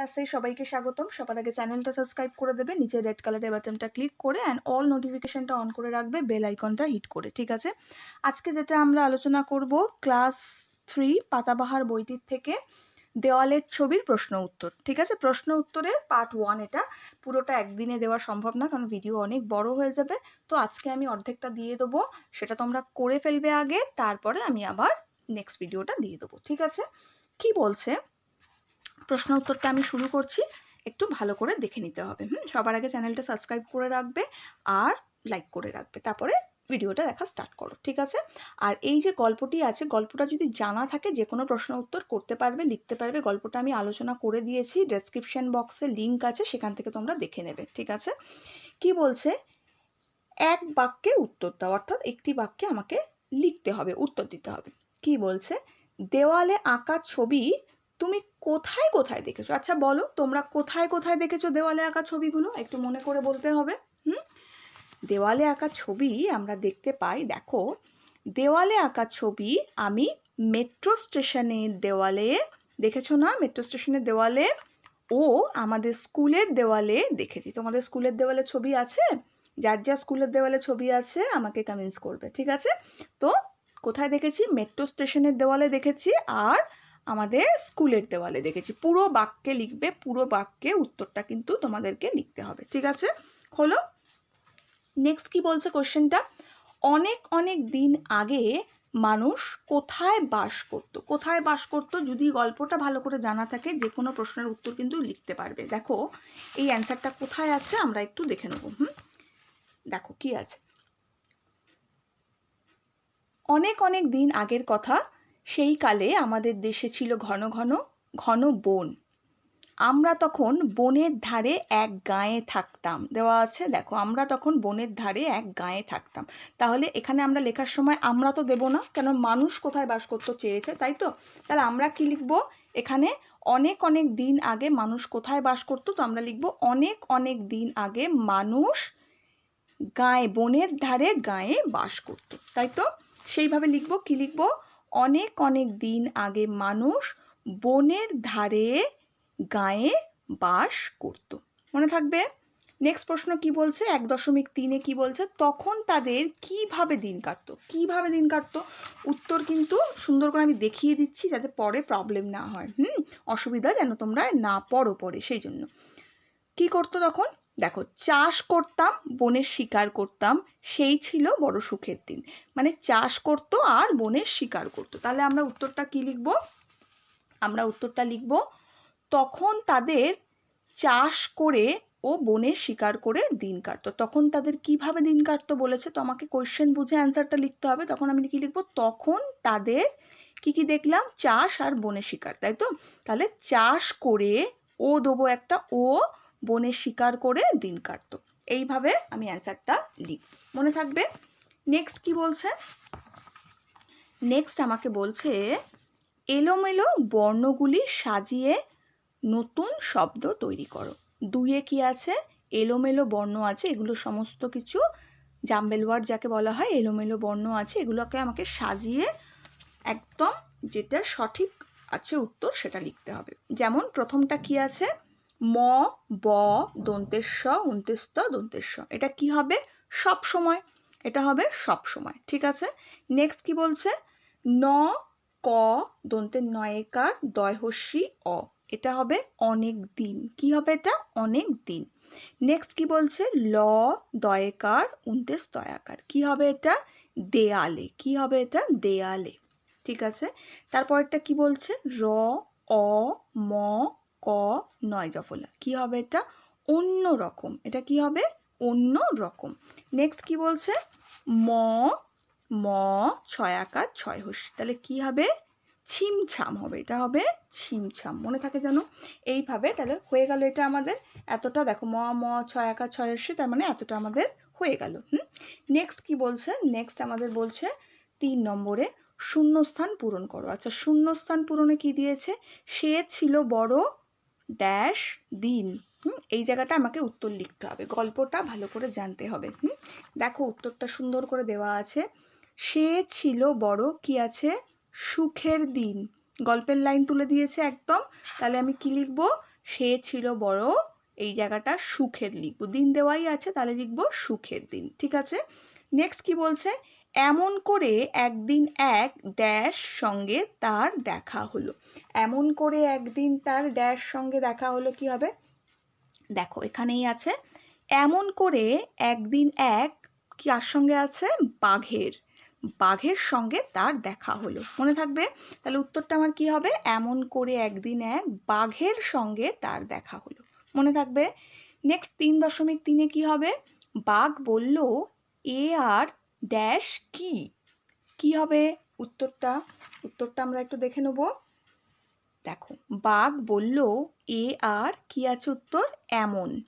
ক্লাসে সবাইকে স্বাগতম। সবার আগে চ্যানেলটা সাবস্ক্রাইব করে দেবে, নিচে রেড কালারের বাটনটা ক্লিক করে অ্যান্ড অল নোটিফিকেশানটা অন করে রাখবে বেল আইকনটা হিট করে, ঠিক আছে? আজকে যেটা আমরা আলোচনা করব ক্লাস থ্রি পাতাবাহার বইটির থেকে দেওয়ালের ছবির প্রশ্ন উত্তর, ঠিক আছে? প্রশ্ন উত্তরের পার্ট ওয়ান এটা, পুরোটা একদিনে দেওয়া সম্ভব না, কারণ ভিডিও অনেক বড় হয়ে যাবে। তো আজকে আমি অর্ধেকটা দিয়ে দেবো, সেটা তোমরা করে ফেলবে আগে, তারপরে আমি আবার নেক্সট ভিডিওটা দিয়ে দেবো, ঠিক আছে? কি বলছে? প্রশ্ন উত্তরটা আমি শুরু করছি। একটু ভালো করে দেখে নিতে হবে, হুম? সবার আগে চ্যানেলটা সাবস্ক্রাইব করে রাখবে আর লাইক করে রাখবে, তারপরে ভিডিওটা দেখা স্টার্ট করো, ঠিক আছে? আর এই যে গল্পটি আছে, গল্পটা যদি জানা থাকে যে কোনো প্রশ্ন উত্তর করতে পারবে, লিখতে পারবে, গল্পটা আমি আলোচনা করে দিয়েছি ডেসক্রিপশন বক্সে লিঙ্ক আছে, সেখান থেকে তোমরা দেখে নেবে, ঠিক আছে? কি বলছে? এক বাক্যে উত্তর দাও, অর্থাৎ একটি বাক্যে আমাকে লিখতে হবে, উত্তর দিতে হবে। কি বলছে? দেওয়ালে আঁকা ছবি তুমি কোথায় কোথায় দেখেছ? আচ্ছা বলো, তোমরা কোথায় কোথায় দেখেছ দেওয়ালে আঁকা ছবিগুলো? একটু মনে করে বলতে হবে। হুম? দেওয়ালে আঁকা ছবি আমরা দেখতে পাই, দেখো, দেওয়ালে আঁকা ছবি আমি মেট্রো স্টেশনের দেওয়ালে, দেখেছ না? মেট্রো স্টেশনের দেওয়ালে ও আমাদের স্কুলের দেওয়ালে দেখেছি। তোমাদের স্কুলের দেওয়ালে ছবি আছে? যার যা স্কুলের দেওয়ালে ছবি আছে, আমাকে কমেন্টস করবে, ঠিক আছে? তো কোথায় দেখেছি? মেট্রো স্টেশনের দেওয়ালে দেখেছি। আর আমাদের স্কুলের দেওয়ালে দেখেছি। পুরো বাক্যে লিখবে, পুরো বাক্যে উত্তরটা কিন্তু তোমাদেরকে লিখতে হবে। ঠিক আছে? হলো নেক্সট কি বলছে কোশ্চেনটা অনেক অনেক দিন আগে মানুষ কোথায় বাস করত? কোথায় বাস করত? যদি গল্পটা ভালো করে জানা থাকে যে কোনো প্রশ্নের উত্তর কিন্তু লিখতে পারবে। দেখো, এই অ্যান্সারটা কোথায় আছে আমরা একটু দেখে নেব। হুম? দেখো, কি আছে? অনেক অনেক দিন আগের কথা সেই কালে আমাদের দেশে ছিল ঘন ঘন ঘন বন। আমরা তখন বনের ধারে এক গাঁয়ে থাকতাম। দেওয়া আছে, দেখো, আমরা তখন বনের ধারে এক গাঁয়ে থাকতাম। তাহলে এখানে আমরা লেখার সময় আমরা তো দেবো না, কেন মানুষ কোথায় বাস করতে চেয়েছে, তাই তো? তাহলে আমরা কি লিখব? এখানে অনেক অনেক দিন আগে মানুষ কোথায় বাস করতো? তো আমরা লিখব, অনেক অনেক দিন আগে মানুষ গায়ে, বনের ধারে গায়ে বাস করতো। তাই তো? সেইভাবে লিখব, কি লিখব? অনেক অনেক দিন আগে মানুষ বনের ধারে গায়ে বাস করত। মনে থাকবে? নেক্সট প্রশ্ন কি বলছে? এক দশমিক তিনে কি বলছে? তখন তাদের কীভাবে দিন কাটতো? কীভাবে দিন কাটতো? উত্তর কিন্তু সুন্দর করে আমি দেখিয়ে দিচ্ছি যাতে পরে প্রবলেম না হয়। হুম? অসুবিধা যেন তোমরা না পড়ো পরে সেই জন্য কি করতো তখন? দেখো, চাষ করতাম, বনের শিকার করতাম, সেই ছিল বড় সুখের দিন। মানে চাষ করতো আর বনের শিকার করতো। তাহলে আমরা উত্তরটা কি লিখব? আমরা উত্তরটা লিখব, তখন তাদের চাষ করে ও বনের শিকার করে দিন কাটতো। তখন তাদের কীভাবে দিন কাটতো বলেছে? তো আমাকে কোয়েশ্চেন বুঝে অ্যান্সারটা লিখতে হবে। তখন আমি কি লিখব? তখন তাদের কি কি দেখলাম? চাষ আর বনের শিকার, তাই তো? তাহলে চাষ করে ও দেবো একটা ও বনের শিকার করে দিন কাটতো। এইভাবে আমি অ্যান্সারটা লিখ মনে থাকবে? নেক্সট কি বলছে? নেক্সট আমাকে বলছে, এলোমেলো বর্ণগুলি সাজিয়ে নতুন শব্দ তৈরি করো। দুইয়ে কি আছে? এলোমেলো বর্ণ আছে, এগুলো সমস্ত কিছু জাম্বেল ওয়ার্ড যাকে বলা হয়, এলোমেলো বর্ণ আছে, এগুলোকে আমাকে সাজিয়ে একদম যেটা সঠিক আছে উত্তর সেটা লিখতে হবে। যেমন প্রথমটা কি আছে? ম, ব, দন্তেশ্ব, উন্তেস্ত, দন্তেশ্ব। এটা কি হবে? সব সময়। এটা হবে সব সময়। ঠিক আছে? নেক্সট কি বলছে? ন, ক দন্তের নয়কার দয়হস্যি অ। এটা হবে অনেক দিন। কি হবে এটা? অনেক দিন। নেক্সট কি বলছে? ল, দয়কার উন্তেস দয়াকার কি হবে এটা? দেয়ালে। কি হবে এটা? দেয়ালে। ঠিক আছে? তারপরটা কি বলছে? র, অ, ম ক নয় জফলা। কি হবে এটা? অন্য রকম। এটা কি হবে? অন্য রকম। নেক্সট কি বলছে? ম ম, ছয় আকার, ছয় হস তাহলে কি হবে? ছিমছাম হবে। এটা হবে ছিমছাম। মনে থাকে যেন এইভাবে তাহলে হয়ে গেল এটা আমাদের এতটা। দেখো ম ম, ছয় আকার, ছয় হস্যি তার মানে এতটা আমাদের হয়ে গেল। হুম? নেক্সট কি বলছে? নেক্সট আমাদের বলছে তিন নম্বরে শূন্যস্থান পূরণ করো। আচ্ছা শূন্যস্থান পূরণে কি দিয়েছে? সে ছিল বড় ড্যাশ দিন। হুম, এই জায়গাটা আমাকে উত্তর লিখতে হবে। গল্পটা ভালো করে জানতে হবে। হুম, দেখো উত্তরটা সুন্দর করে দেওয়া আছে। সে ছিল বড়, কি আছে? সুখের দিন। গল্পের লাইন তুলে দিয়েছে একদম। তাহলে আমি কি লিখব? সে ছিল বড়, এই জায়গাটা সুখের লিখব। দিন দেওয়াই আছে, তাহলে লিখব সুখের দিন। ঠিক আছে? নেক্সট কি বলছে? এমন করে একদিন এক ড্যাশ সঙ্গে তার দেখা হলো। এমন করে একদিন তার ড্যাশ সঙ্গে দেখা হলো কি হবে? দেখো, এখানেই আছে। এমন করে একদিন এক কি আর সঙ্গে আছে? বাঘের। বাঘের সঙ্গে তার দেখা হলো। মনে থাকবে? তাহলে উত্তরটা আমার কি হবে? এমন করে একদিন এক বাঘের সঙ্গে তার দেখা হলো। মনে থাকবে? নেক্সট তিন দশমিক তিনে কি হবে? বাঘ বলল, এ আর ড্যাশ কি কি হবে উত্তরটা। উত্তরটা আমরা একটু দেখে নেব। দেখো, বাঘ বলল, এ আর কি আছে উত্তর? এমন।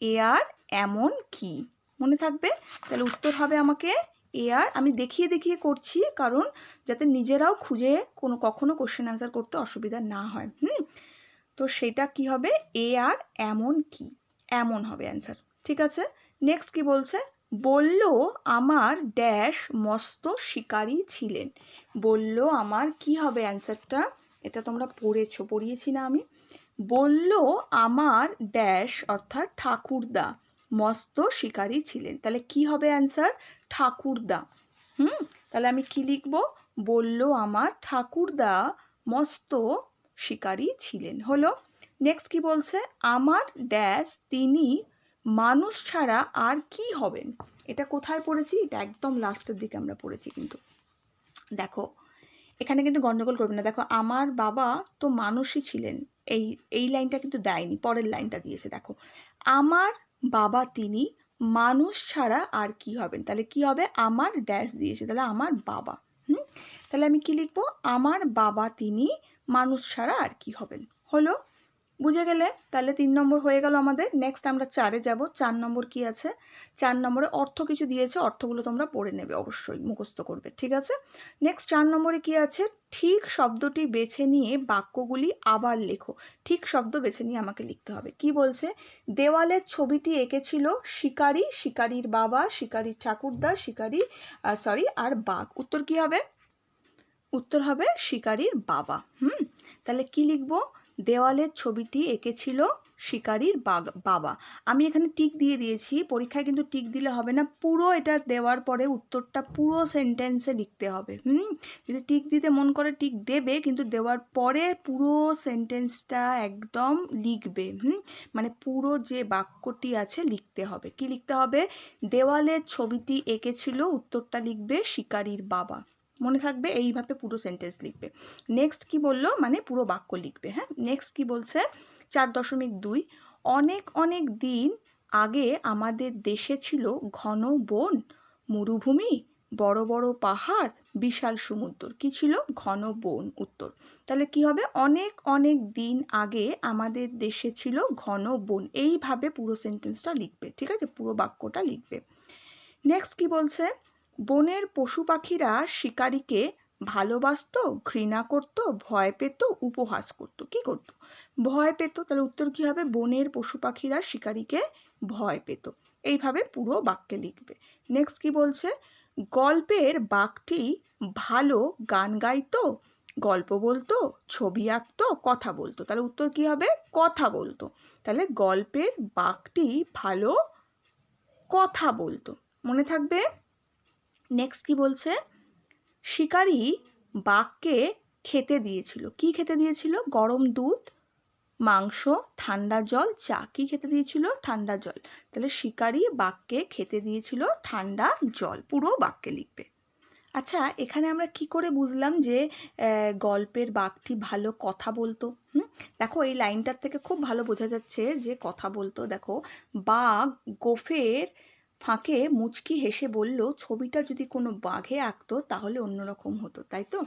এ আর এমন কি? মনে থাকবে? তাহলে উত্তর হবে আমাকে, এ আর আমি দেখিয়ে দেখিয়ে করছি, কারণ যাতে নিজেরাও খুঁজে কোনো কখনো কোশ্চেন অ্যান্সার করতে অসুবিধা না হয়। হুম? তো সেটা কি হবে? এ আর এমন কি? এমন হবে অ্যান্সার ঠিক আছে? নেক্সট কি বলছে? বলল, আমার ড্যাশ মস্ত শিকারী ছিলেন। বলল, আমার কি হবে অ্যান্সারটা? এটা তোমরা পড়েছো, পড়িয়েছি না আমি। বলল, আমার ড্যাশ অর্থাৎ ঠাকুরদা মস্ত শিকারী ছিলেন। তাহলে কি হবে অ্যান্সার? ঠাকুরদা। হুম? তাহলে আমি কি লিখব? বলল, আমার ঠাকুরদা মস্ত শিকারী ছিলেন। হলো। নেক্সট কি বলছে? আমার ড্যাশ তিনি মানুষ ছাড়া আর কি হবেন? এটা কোথায় পড়েছি? এটা একদম লাস্টের দিকে আমরা পড়েছি কিন্তু। দেখো, এখানে কিন্তু গণ্ডগোল করবে না। দেখো, আমার বাবা তো মানুষই ছিলেন। এই এই লাইনটা কিন্তু দেয়নি, পরের লাইনটা দিয়েছে। দেখো, আমার বাবা তিনি মানুষ ছাড়া আর কি হবেন? তাহলে কি হবে? আমার ড্যাশ দিয়েছে। তাহলে আমার বাবা। হুম? তাহলে আমি কি লিখব? আমার বাবা তিনি মানুষ ছাড়া আর কি হবেন। হলো বুঝে গেলে? তাহলে তিন নম্বর হয়ে গেল আমাদের। নেক্সট আমরা চারে যাব। চার নম্বর কি আছে? চার নম্বরে অর্থ কিছু দিয়েছে, অর্থগুলো তোমরা পড়ে নেবে অবশ্যই, মুখস্থ করবে, ঠিক আছে? নেক্সট চার নম্বরে কি আছে? ঠিক শব্দটি বেছে নিয়ে বাক্যগুলি আবার লেখো। ঠিক শব্দ বেছে নিয়ে আমাকে লিখতে হবে। কি বলছে? দেওয়ালের ছবিটি এঁকেছিল শিকারি, শিকারির বাবা, শিকারির ঠাকুরদা, শিকারি সরি আর বাঘ। উত্তর কি হবে? উত্তর হবে শিকারির বাবা। হুম? তাহলে কি লিখব? দেওয়ালের ছবিটি এঁকেছিল শিকারির বাবা। আমি এখানে টিক দিয়ে দিয়েছি, পরীক্ষায় কিন্তু টিক দিলে হবে না। পুরো এটা দেওয়ার পরে উত্তরটা পুরো সেন্টেন্সে লিখতে হবে, হুম? যদি টিক দিতে মন করে টিক দেবে, কিন্তু দেওয়ার পরে পুরো সেন্টেন্সটা একদম লিখবে, হুম? মানে পুরো যে বাক্যটি আছে লিখতে হবে। কি লিখতে হবে? দেওয়ালের ছবিটি এঁকেছিল, উত্তরটা লিখবে শিকারির বাবা। মনে থাকবে এইভাবে পুরো সেন্টেন্স লিখবে। নেক্সট কি বলল? মানে পুরো বাক্য লিখবে হ্যাঁ? নেক্সট কি বলছে? চার দশমিক দুই। অনেক অনেক দিন আগে আমাদের দেশে ছিল ঘন বন, মরুভূমি, বড় বড় পাহাড়, বিশাল সমুদ্র। কি ছিল? ঘন বন উত্তর। তাহলে কি হবে? অনেক অনেক দিন আগে আমাদের দেশে ছিল ঘন বন। এইভাবে পুরো সেন্টেন্সটা লিখবে, ঠিক আছে? পুরো বাক্যটা লিখবে। নেক্সট কি বলছে? বনের পশু পাখিরা শিকারীকে ভালোবাসত, ঘৃণা করত, ভয় পেত, উপহাস করত। কি করত? ভয় পেত, তাহলে উত্তর কী হবে? বনের পশু পাখিরা শিকারীকে ভয় পেত। এইভাবে পুরো বাক্যে লিখবে। নেক্সট কি বলছে? গল্পের বাঘটি ভালো গান গাইতো, গল্প বলতো, ছবি আঁকতো, কথা বলতো। তাহলে উত্তর কী হবে? কথা বলতো। তাহলে গল্পের বাঘটি ভালো কথা বলতো। মনে থাকবে? নেক্সট কি বলছে? শিকারি বাঘকে খেতে দিয়েছিল। কি খেতে দিয়েছিল? গরম দুধ, মাংস, ঠান্ডা জল, চা। কি খেতে দিয়েছিল? ঠান্ডা জল। তাহলে শিকারি বাঘকে খেতে দিয়েছিল ঠান্ডা জল। পুরো বাক্যে লিখবে। আচ্ছা এখানে আমরা কি করে বুঝলাম যে গল্পের বাঘটি ভালো কথা বলতো? হুম? দেখো, এই লাইনটার থেকে খুব ভালো বোঝা যাচ্ছে যে কথা বলতো। দেখো, বাঘ গোফের ফাঁকে মুচকি হেসে বলল, ছবিটা যদি কোনো বাঘে আঁকতো, তাহলে অন্যরকম হতো। তাই তো?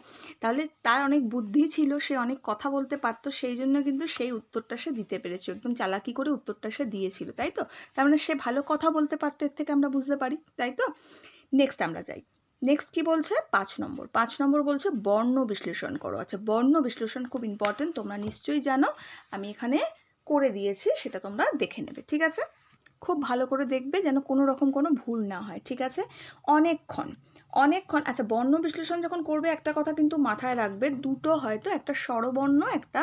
তাহলে তার অনেক বুদ্ধি ছিল, সে অনেক কথা বলতে পারতো, সেই জন্য কিন্তু সেই উত্তরটা সে দিতে পেরেছে। একদম চালাকি করে উত্তরটা সে দিয়েছিল, তাই তো? তার মানে সে ভালো কথা বলতে পারতো, এর থেকে আমরা বুঝতে পারি, তাই তো? নেক্সট আমরা যাই। নেক্সট কি বলছে? পাঁচ নম্বর। পাঁচ নম্বর বলছে, বর্ণ বিশ্লেষণ করো। আচ্ছা বর্ণ বিশ্লেষণ খুব ইম্পর্টেন্ট তোমরা নিশ্চয়ই জানো। আমি এখানে করে দিয়েছি, সেটা তোমরা দেখে নেবে, ঠিক আছে? খুব ভালো করে দেখবে যেন কোনো রকম কোনো ভুল না হয়, ঠিক আছে? অনেকক্ষণ অনেকক্ষণ আচ্ছা বর্ণ বিশ্লেষণ যখন করবে একটা কথা কিন্তু মাথায় রাখবে, দুটো হয়তো একটা স্বরবর্ণ, একটা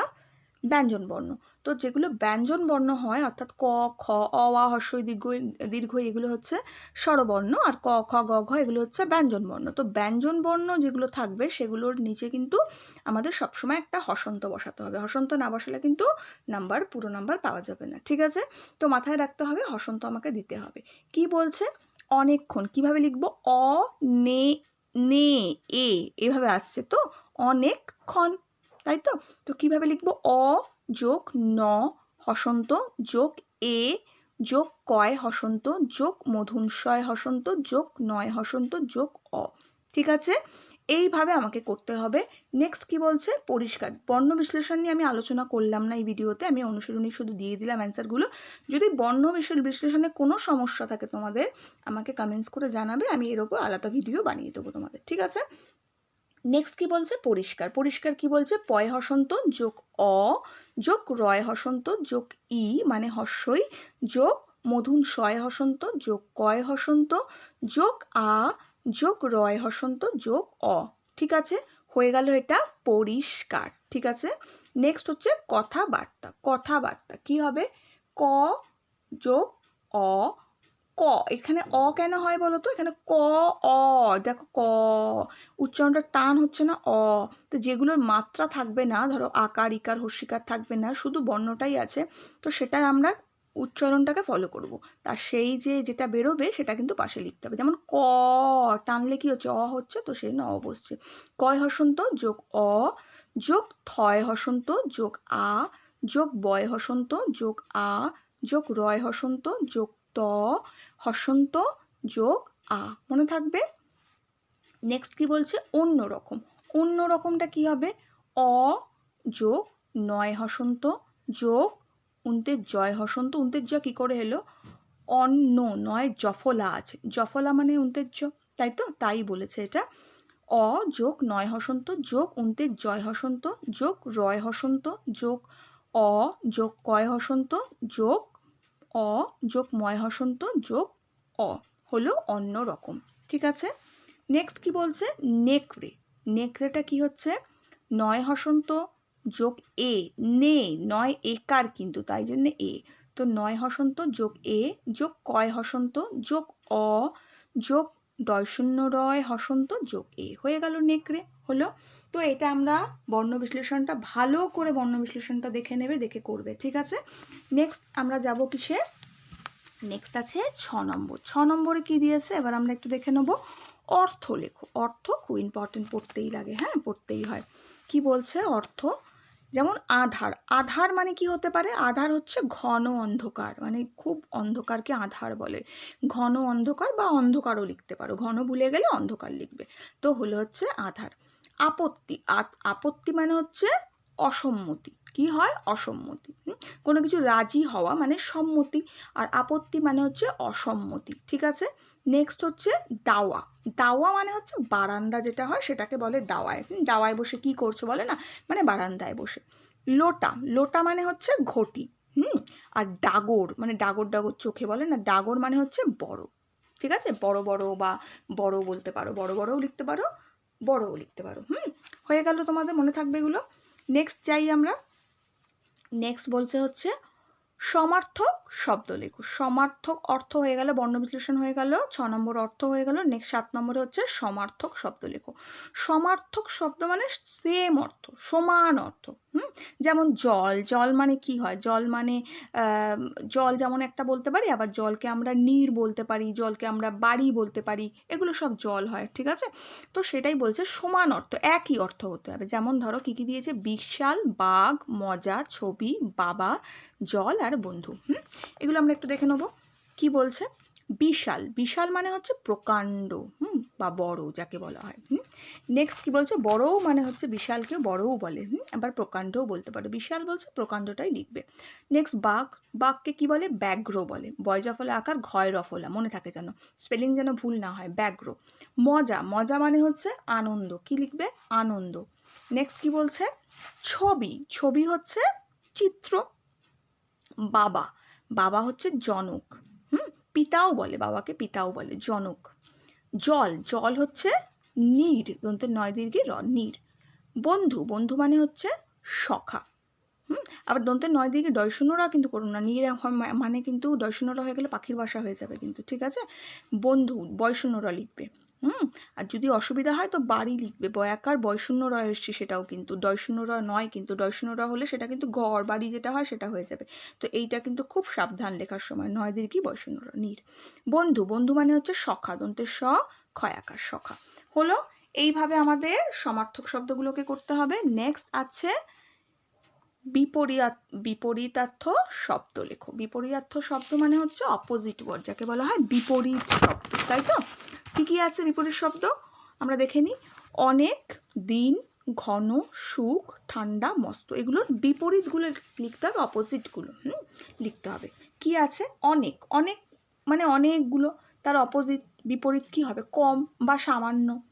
ব্যঞ্জন বর্ণ তো যেগুলো ব্যঞ্জন বর্ণ হয়, অর্থাৎ ক, খ, অ, আ দীর্ঘ দীর্ঘ, এগুলো হচ্ছে স্বরবর্ণ আর ক, খ, গ, ঘ, এগুলো হচ্ছে ব্যঞ্জন বর্ণ তো ব্যঞ্জন বর্ণ যেগুলো থাকবে সেগুলোর নিচে কিন্তু আমাদের সবসময় একটা হসন্ত বসাতে হবে। হসন্ত না বসালে কিন্তু নাম্বার, পুরো নাম্বার পাওয়া যাবে না, ঠিক আছে? তো মাথায় রাখতে হবে, হসন্ত আমাকে দিতে হবে। কি বলছে? অনেকক্ষণ। কীভাবে লিখব? অ, নে নে, এ, এভাবে আসছে তো? অনেকক্ষণ, তাই তো? তো কীভাবে লিখব? অ যোগ ন হসন্ত যোগ এ, যোগ কয় হসন্ত, যোগ মধুনশয় হসন্ত, যোগ নয় হসন্ত, যোগ অ। ঠিক আছে? এইভাবে আমাকে করতে হবে। নেক্সট কি বলছে? পরিষ্কার। বর্ণ বিশ্লেষণ নিয়ে আমি আলোচনা করলাম না এই ভিডিওতে। আমি অনুশীলনী শুধু দিয়ে দিলাম অ্যান্সারগুলো যদি বর্ণ বিশ্লে- বিশ্লেষণে কোনো সমস্যা থাকে তোমাদের, আমাকে কমেন্টস করে জানাবে। আমি এর ওপর আলাদা ভিডিও বানিয়ে দেবো তোমাদের। ঠিক আছে? নেক্সট কি বলছে? পরিষ্কার। পরিষ্কার কি বলছে? পয় হসন্ত যোগ অ যোগ রয় হসন্ত যোগ ই মানে হস্যই যোগ মধুন শয় হসন্ত যোগ কয় হসন্ত যোগ আ যোগ রয় হসন্ত যোগ অ। ঠিক আছে? হয়ে গেল এটা পরিষ্কার। ঠিক আছে? নেক্সট হচ্ছে কথাবার্তা। কথাবার্তা কি হবে? ক যোগ অ ক, এখানে অ কেন হয় বলো তো এখানে ক, অ, দেখো ক উচ্চারণটা টান হচ্ছে না অ। তো যেগুলোর মাত্রা থাকবে না, ধরো আকার, ইকার হস্যিকার থাকবে না, শুধু বর্ণটাই আছে, তো সেটার আমরা উচ্চারণটাকে ফলো করব। তা সেই যে যেটা বেরোবে, সেটা কিন্তু পাশে লিখতে হবে। যেমন ক, টানলে কি হচ্ছে? অ হচ্ছে, তো সেই ন বসছে। কয় হসন্ত? যোগ অ, যোগ থয় হসন্ত? যোগ আ, যোগ বয় হসন্ত? যোগ আ, যোগ রয় হসন্ত? যোগ ত হসন্ত যোগ আ, মনে থাকবে? নেক্সট কি বলছে? অন্য রকম। অন্য রকমটা কি হবে? অ যোগ নয় হসন্ত যোগ উন্তের জয় হসন্ত। উন্তের জ কী করে এলো? অন্য নয় জফলা আছে। জফলা মানে উন্তের জ তাই তো? তাই বলেছে এটা। অ যোগ নয় হসন্ত যোগ উন্তের জয় হসন্ত যোগ রয় হসন্ত যোগ। অ যোগ কয় হসন্ত যোগ অ যোগ ময় হসন্ত যোগ অ হলো অন্য রকম, ঠিক আছে? নেক্সট কি বলছে? নেকড়ে। নেকড়েটা কি হচ্ছে? নয় হসন্ত যোগ এ। নে, নয় একার কিন্তু, তাই জন্য এ। তো নয় হসন্ত যোগ এ, যোগ কয় হসন্ত? যোগ অ, যোগ ডয় শূন্য রয় হসন্ত যোগ এ। হয়ে গেল নেকড়ে, হলো তো এটা আমরা বর্ণ বিশ্লেষণটা ভালো করে বর্ণ বিশ্লেষণটা দেখে নেবে, দেখে করবে, ঠিক আছে? নেক্সট আমরা যাব কিসে? নেক্সট আছে ছ নম্বর। ছ নম্বরে কি দিয়েছে? এবার আমরা একটু দেখে নেব। অর্থ লেখো। অর্থ খুব ইম্পর্টেন্ট পড়তেই লাগে হ্যাঁ? পড়তেই হয়। কি বলছে? অর্থ, যেমন আধার। আধার মানে কি হতে পারে? আধার হচ্ছে ঘন অন্ধকার মানে খুব অন্ধকারকে আধার বলে। ঘন অন্ধকার বা অন্ধকারও লিখতে পারো। ঘন ভুলে গেলে অন্ধকার লিখবে। তো হলো হচ্ছে আধার। আপত্তি। আপত্তি মানে হচ্ছে অসম্মতি। কি হয়? অসম্মতি? কোনো কিছু রাজি হওয়া মানে সম্মতি। আর আপত্তি মানে হচ্ছে অসম্মতি। ঠিক আছে? নেক্সট হচ্ছে দাওয়া। দাওয়া মানে হচ্ছে বারান্দা যেটা হয় সেটাকে বলে দাওয়ায়। দাওয়ায় বসে কি করছ বলে না? মানে বারান্দায় বসে। লোটা। লোটা মানে হচ্ছে ঘটি। হুম? আর ডাগর মানে ডাগর ডাগর চোখে বলে না? ডাগর মানে হচ্ছে বড়। ঠিক আছে? বড় বড় বা বড় বলতে পারো। বড় বড়ও লিখতে পারো। বড়ও লিখতে পারো, হুম? হয়ে গেল তোমাদের, মনে থাকবে এগুলো। নেক্সট যাই আমরা। নেক্সট বলছে হচ্ছে, সমার্থক শব্দ লেখো। সমার্থক অর্থ হয়ে গেল, বর্ণ বিশ্লেষণ হয়ে গেল, ছ নম্বর অর্থ হয়ে গেল নেক্সট সাত নম্বরে হচ্ছে সমার্থক শব্দ লেখো। সমার্থক শব্দ মানে সেম অর্থ, সমান অর্থ। হুম? যেমন জল জল মানে কি হয়? জল মানে জল যেমন একটা বলতে পারি, আবার জলকে আমরা নীর বলতে পারি, জলকে আমরা বাড়ি বলতে পারি, এগুলো সব জল হয়, ঠিক আছে? তো সেটাই বলছে সমান অর্থ, একই অর্থ হতে হবে। যেমন ধরো কী কী দিয়েছে? বিশাল, বাঘ, মজা, ছবি, বাবা, জল আর বন্ধু, হুম? এগুলো আমরা একটু দেখে নেব। কি বলছে? বিশাল বিশাল মানে হচ্ছে প্রকাণ্ড, হুম? বা বড় যাকে বলা হয়, হুম? নেক্সট কী বলছে? বড়ও মানে হচ্ছে বিশালকে বড়ও বলে, হুম? আবার প্রকাণ্ডও বলতে পারে। বিশাল বলছে প্রকাণ্ডটাই লিখবে। নেক্সট বাঘ, বাঘকে কি বলে? ব্যাঘ্র বলে। বয়জাফলে আকার, ঘয় রফলা মনে থাকে যেন। স্পেলিং যেন ভুল না হয়, ব্যাঘ্র। মজা মজা মানে হচ্ছে আনন্দ। কি লিখবে? আনন্দ। নেক্সট কি বলছে? ছবি। ছবি হচ্ছে চিত্র। বাবা। বাবা হচ্ছে জনক, হুম? পিতাও বলে, বাবাকে পিতাও বলে, জনক। জল জল হচ্ছে নীর দন্ত নয় দীর্ঘে র নীর বন্ধু বন্ধু মানে হচ্ছে সখা। হুম? আবার দন্তের নয় দিকে ডয়শূন্যরা কিন্তু করুন না। হয় মানে কিন্তু ডয়শূন্যরা হয়ে গেলে পাখির বাসা হয়ে যাবে কিন্তু, ঠিক আছে? বন্ধু বয়শূন্যরা লিখবে। হুম, আর যদি অসুবিধা হয় তো বাড়ি লিখবে। বয়াকার বয়শূন্য রয় এসছে সেটাও কিন্তু। ডয়শূন্য র নয় কিন্তু ডয়শূন্য র হলে সেটা কিন্তু ঘর, বাড়ি যেটা হয় সেটা হয়ে যাবে। তো এইটা কিন্তু খুব সাবধান লেখার সময়, নয় দিকে বয়শূন্য র নীর। বন্ধু বন্ধু মানে হচ্ছে সখা দন্তের স ক্ষয়াকার সখা। হলো, এইভাবে আমাদের সমার্থক শব্দগুলোকে করতে হবে। নেক্সট আছে বিপরীত, বিপরীতার্থ শব্দ লেখো। বিপরীতার্থ শব্দ মানে হচ্ছে অপোজিট ওয়ার্ড যাকে বলা হয় বিপরীত শব্দ, তাই তো? কী কী আছে বিপরীত শব্দ? আমরা দেখে নিই। অনেক, দিন, ঘন, সুখ, ঠান্ডা, মস্ত। এগুলোর বিপরীতগুলো লিখতে হবে অপোজিটগুলো হুম? লিখতে হবে। কি আছে? অনেক। অনেক মানে অনেকগুলো। তার অপোজিট বিপরীত কি হবে? কম বা সামান্য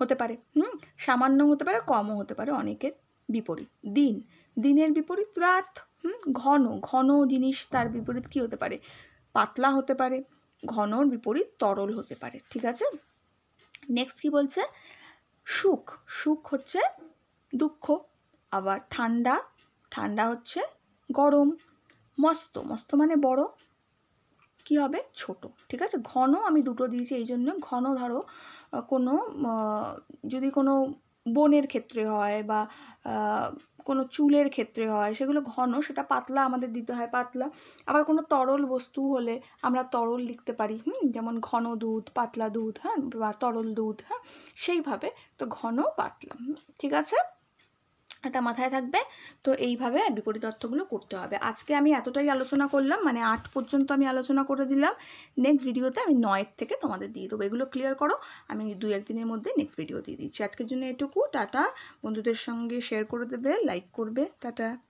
হতে পারে, হুম? সামান্য হতে পারে, কমও হতে পারে, অনেকের বিপরীত। দিন। দিনের বিপরীত রাত, হুম? ঘন। ঘন জিনিস তার বিপরীত কি হতে পারে? পাতলা হতে পারে ঘনর বিপরীত তরল হতে পারে, ঠিক আছে? নেক্সট কি বলছে? সুখ। সুখ হচ্ছে দুঃখ, আবার ঠান্ডা। ঠান্ডা হচ্ছে গরম। মস্ত। মস্ত মানে বড়। কি হবে? ছোট। ঠিক আছে? ঘন আমি দুটো দিয়েছি এই জন্য ঘন ধরো কোনো যদি কোনো বনের ক্ষেত্রে হয় বা কোনো চুলের ক্ষেত্রে হয়, সেগুলো ঘন, সেটা পাতলা আমাদের দিতে হয়, পাতলা। আবার কোনো তরল বস্তু হলে আমরা তরল লিখতে পারি, হুম? যেমন ঘন দুধ, পাতলা দুধ হ্যাঁ? বা তরল দুধ হ্যাঁ? সেইভাবে তো ঘন, পাতলা ঠিক আছে? এটা মাথায় থাকবে। তো এইভাবে বিপরীত অর্থগুলো করতে হবে। আজকে আমি এতটাই আলোচনা করলাম মানে আট পর্যন্ত আমি আলোচনা করে দিলাম। নেক্সট ভিডিওতে আমি নয়ের থেকে তোমাদের দিয়ে দেবো। এগুলো ক্লিয়ার করো। আমি দু একদিনের মধ্যে নেক্সট ভিডিও দিয়ে দিচ্ছি। আজকের জন্য এটুকু। টাটা। বন্ধুদের সঙ্গে শেয়ার করে দেবে লাইক করবে। টাটা।